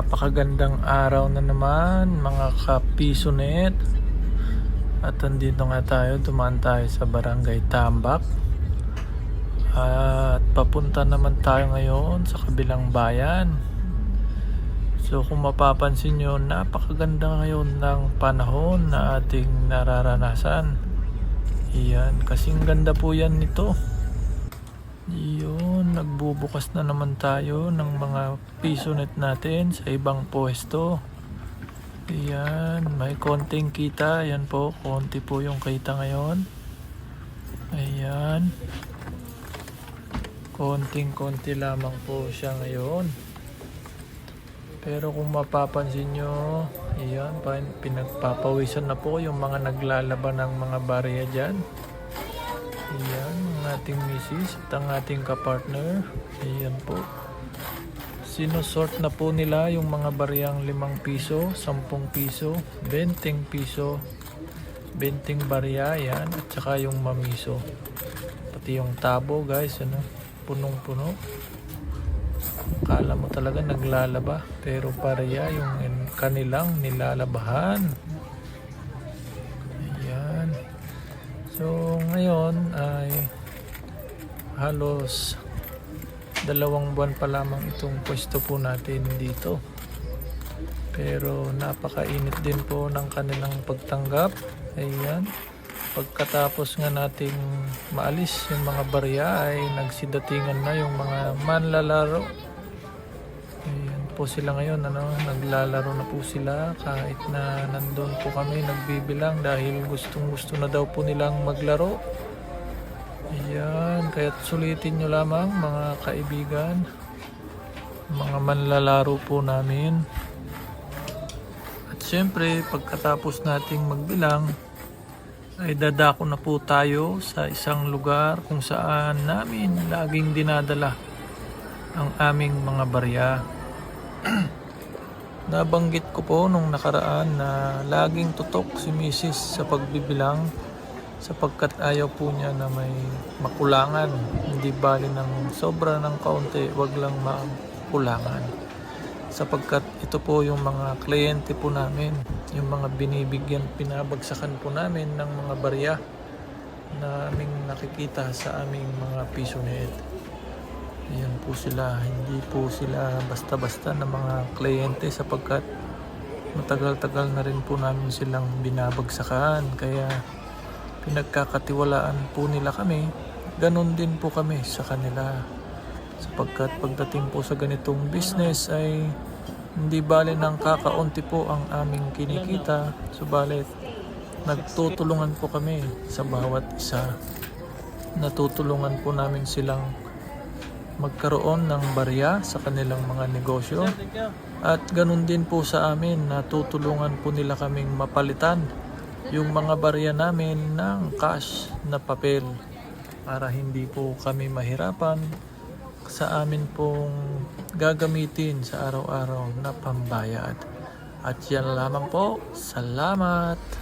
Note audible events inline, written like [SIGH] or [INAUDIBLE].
napakagandang araw na naman mga kapisonet at andito nga tayo dumaan tayo sa barangay Tambak. At papunta naman tayo ngayon sa kabilang bayan. So kung mapapansin nyo napakaganda ngayon ng panahon na ating nararanasan. Iyan kasing ganda po yan nito yun, nagbubukas na naman tayo ng mga piso net natin sa ibang pwesto. Ayan, may konting kita. Ayan po, konti po yung kita ngayon. Ayan. Konting-konti lamang po siya ngayon. Pero kung mapapansin nyo, ayan, pa- pinagpapawisan na po yung mga naglalaban ng mga barya dyan. Ayan, ating misis at ang ating kapartner. Ayan po. Sinusort na po nila yung mga bariyang 5 piso, 10 piso, 20 piso, 20 barya, yan, at saka yung mamiso. Pati yung tabo guys, ano, punong-puno. Kala mo talaga naglalaba, pero pareya yung kanilang nilalabahan. Ayan. So ngayon ay halos dalawang buwan pa lamang itong pwesto po natin dito. Pero napakainit din po ng kanilang pagtanggap. Ayan. Pagkatapos nga nating maalis yung mga barya ay nagsidatingan na yung mga manlalaro. Ayan po sila ngayon, ano, naglalaro na po sila kahit na nandun po kami nagbibilang dahil gustong gusto na daw po nilang maglaro. Kaya't sulitin nyo lamang mga kaibigan, mga manlalaro po namin. At syempre, pagkatapos nating magbilang, ay dadako na po tayo sa isang lugar kung saan namin laging dinadala ang aming mga barya. [CLEARS THROAT] Nabanggit ko po nung nakaraan na laging tutok si Mrs. sa pagbibilang sapagkat ayaw po niya na may makulangan. Hindi bali ng sobra ng kaunti, wag lang makulangan. Sapagkat ito po yung mga kliyente po namin, yung mga binibigyan, pinabagsakan po namin ng mga barya na aming nakikita sa aming mga piso net. Ayan po sila, hindi po sila basta-basta na mga kliyente sapagkat matagal-tagal na rin po namin silang binabagsakan. Kaya pinagkakatiwalaan po nila kami, ganun din po kami sa kanila. Sapagkat pagdating po sa ganitong business ay hindi bale ng kakaunti po ang aming kinikita, subalit nagtutulungan po kami sa bawat isa. Natutulungan po namin silang magkaroon ng barya sa kanilang mga negosyo. At ganun din po sa amin, natutulungan po nila kaming mapalitan yung mga barya namin ng cash na papel para hindi po kami mahirapan sa amin pong gagamitin sa araw-araw na pambayad. At yan lamang po. Salamat!